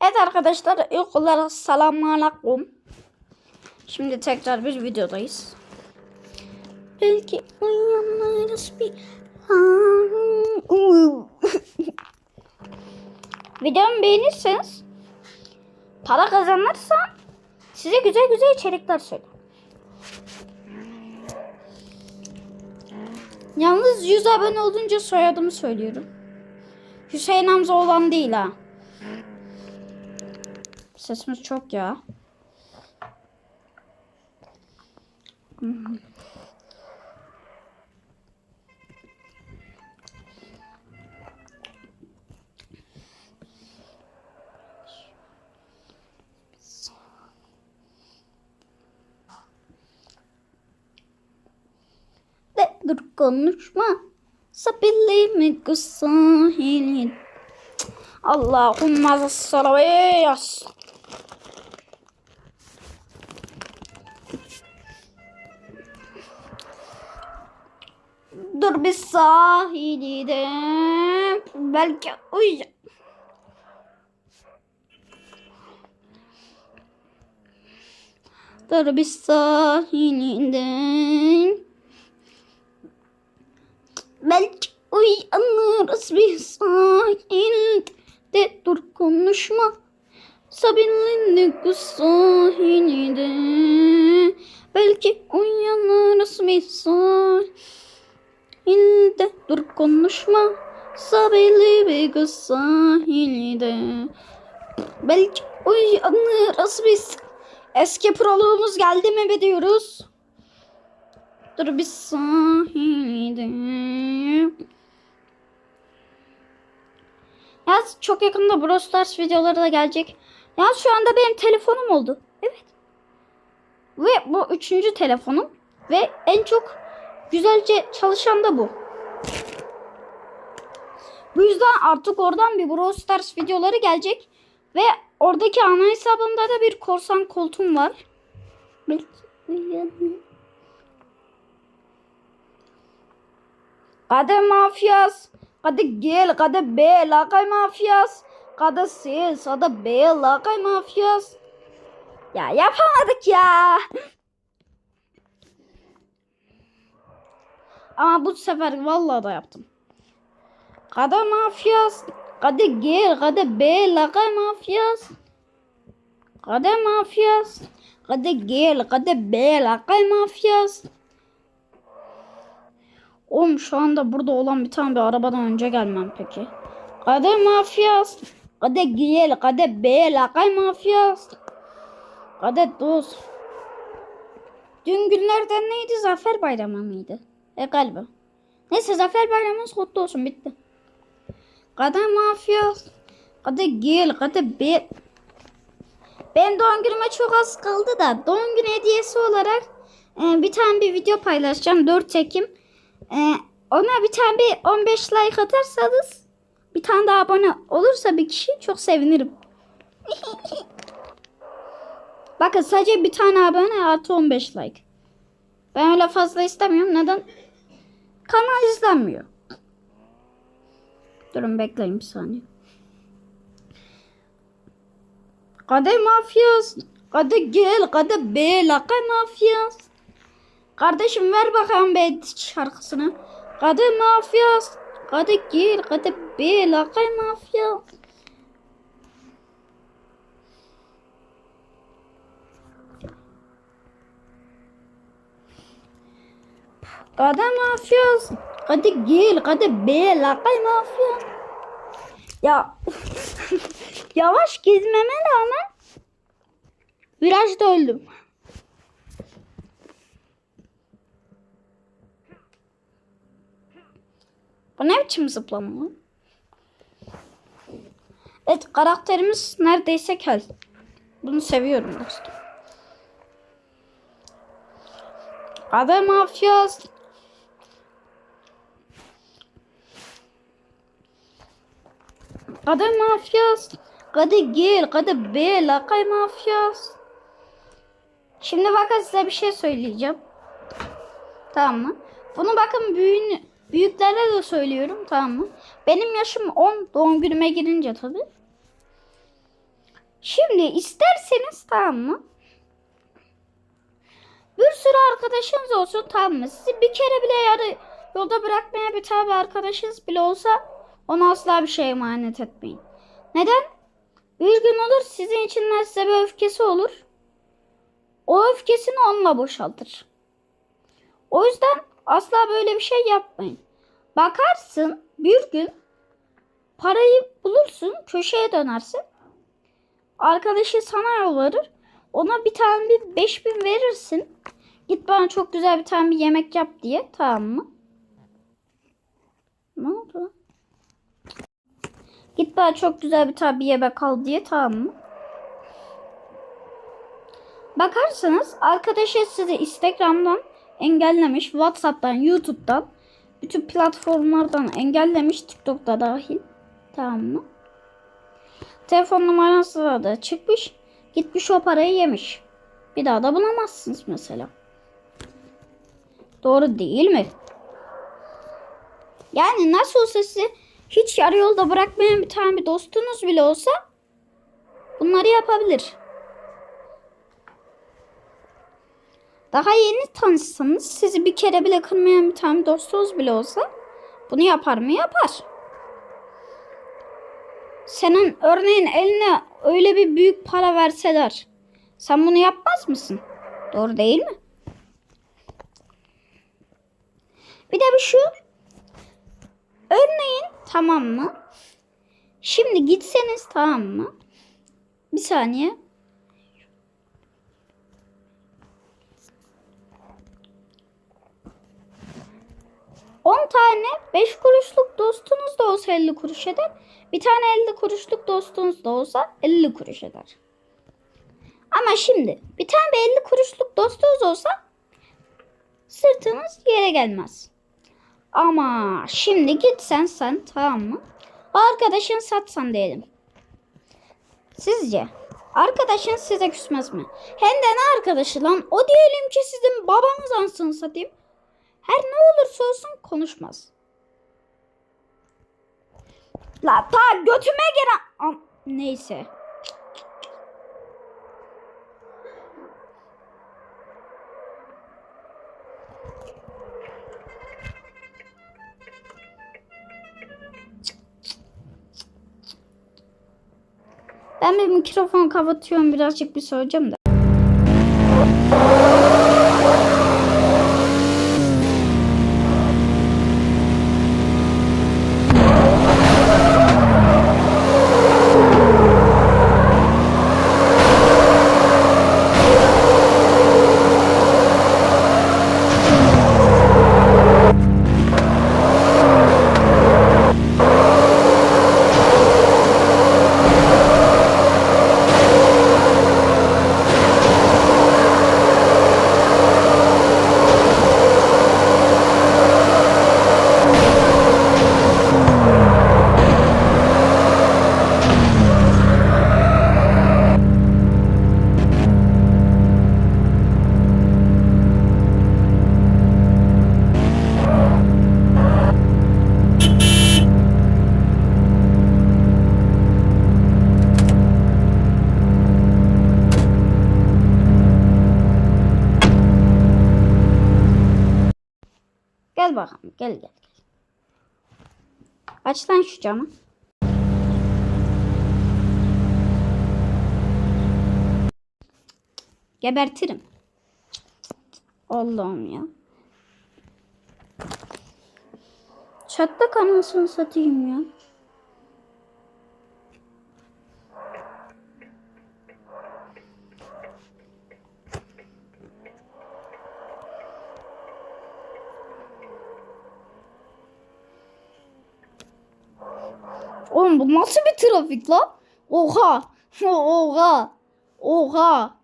Evet arkadaşlar ilk olarak selamünaleyküm. Şimdi tekrar bir videodayız. Belki uyanırız bir Videomu beğenirseniz para kazanırsam size güzel güzel içerikler söylerim. Yalnız 100 abone olunca soyadımı söylüyorum. Hüseyin Hamza olan değil ha. Sesimiz çok ya. De dur konuşma. Sabili mi kusahili? Allahümme Dur bir sahilde belki uyuyacak. Dur bir sahilde belki uyanırız bir sahilde dur konuşma. Sabinli sahilde belki uyanırız bir sahilde sahilde dur konuşma Sabili bir kız sahilde Belki uyanırız biz Eski proluğumuz geldi mi be diyoruz Dur bir sahilde Ya çok yakında Brawl Stars videoları da gelecek. Ya şu anda benim telefonum oldu. Evet. Ve bu üçüncü telefonum. Ve en çok güzelce çalışan da bu. Bu yüzden artık oradan bir Brawl Stars videoları gelecek. Ve oradaki ana hesabımda da bir korsan koltuğum var. Kade mafyas. Kade gel. Kade be. Lakay mafyas. Kade sil. Kade be. Lakay mafyas. Ya yapamadık ya. Ama bu sefer vallahi da yaptım. Kade mafyas. Kade gel. Kade be. Lakay mafyas. Kade mafyas. Kade gel. Kade be. Lakay mafyas. Oğlum şu anda burada olan bir tane bir arabadan önce gelmem peki. Kade mafyas. Kade gel. Kade be. Lakay mafyas. Kade dost. Dün günlerden neydi? Zafer Bayramı mıydı? E galiba. Neyse Zafer Bayramınız kutlu olsun bitti. Kadın mafya. Kadın gel. Kadın be. Ben doğum günüme çok az kaldı da doğum günü hediyesi olarak e, bir tane bir video paylaşacağım. 4 Ekim. E, ona bir tane bir 15 like atarsanız bir tane daha abone olursa bir kişi çok sevinirim. Bakın sadece bir tane abone artı 15 like. Ben öyle fazla istemiyorum. Neden? Kanal izlenmiyor. Durun bekleyin bir saniye. Kade mafyas. Kade gel. Kade be. Lakay mafyas. Kardeşim ver bakalım be şarkısını. Kade mafyas. Kade gel. Kade be. Lakay mafyas. Kade mafyas. Kade gel. Kade be. Lakay mafyas. Ya yavaş gezmeme rağmen virajda öldüm. Bu ne biçim zıplama lan? Evet karakterimiz neredeyse kel. Bunu seviyorum dostum. Kade mafyas. Kade mafyas. Kade gel. Kade be. Lakay mafyas. Şimdi bakın size bir şey söyleyeceğim. Tamam mı? Bunu bakın büyüğünü, büyüklere de söylüyorum tamam mı? Benim yaşım 10 doğum günüme girince tabi. Şimdi isterseniz tamam mı? Bir sürü arkadaşınız olsun tamam mı? Sizi bir kere bile yarı yolda bırakmaya bir tabi arkadaşınız bile olsa ona asla bir şey emanet etmeyin. Neden? Bir gün olur sizin içinden size bir öfkesi olur. O öfkesini onunla boşaltır. O yüzden asla böyle bir şey yapmayın. Bakarsın bir gün parayı bulursun köşeye dönersin. Arkadaşı sana yalvarır. Ona bir tane bir 5000 verirsin. Git bana çok güzel bir tane bir yemek yap diye. Tamam mı? Ne oldu? Git bana çok güzel bir tane bir yemek al diye. Tamam mı? Bakarsanız arkadaşı sizi Instagram'dan engellemiş. Whatsapp'tan, YouTube'dan, bütün platformlardan engellemiş. TikTok'ta dahil. Tamam mı? Telefon numarası da, çıkmış. Gitmiş o parayı yemiş. Bir daha da bulamazsınız mesela. Doğru değil mi? Yani nasıl olsa sizi hiç yarı yolda bırakmayan bir tane bir dostunuz bile olsa bunları yapabilir. Daha yeni tanışsanız sizi bir kere bile kırmayan bir tane dostunuz bile olsa bunu yapar mı? Yapar. Senin örneğin eline öyle bir büyük para verseler sen bunu yapmaz mısın? Doğru değil mi? Bir de bir şu örneğin tamam mı? Şimdi gitseniz tamam mı? Bir saniye. On tane 5 kuruşluk dostunuz da olsa 50 kuruş eder. Bir tane 50 kuruşluk dostunuz da olsa 50 kuruş eder. Ama şimdi bir tane 50 kuruşluk dostunuz olsa sırtınız yere gelmez. Ama şimdi gitsen sen tamam mı? Arkadaşın satsan diyelim. Sizce arkadaşın size küsmez mi? Hem de ne arkadaşı lan? O diyelim ki sizin babanız ansın satayım. Her ne olursa olsun konuşmaz. La ta götüme gelen... Neyse. Ben bir mikrofon kapatıyorum birazcık bir söyleyeceğim de. Gel bakalım gel gel. gel. Aç lan şu camı. Gebertirim. Allah'ım ya. Çatlak anasını satayım ya. Oğlum bu nasıl bir trafik la? Oha. Oha. Oha.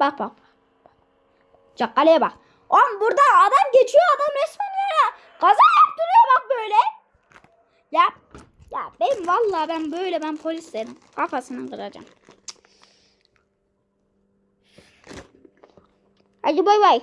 Bak bak. Çakaleye bak. Oğlum burada adam geçiyor adam resmen ya. Kaza yaptırıyor bak böyle. Ya ya ben vallahi ben böyle ben polislerin kafasını kıracağım. Hadi bay bay.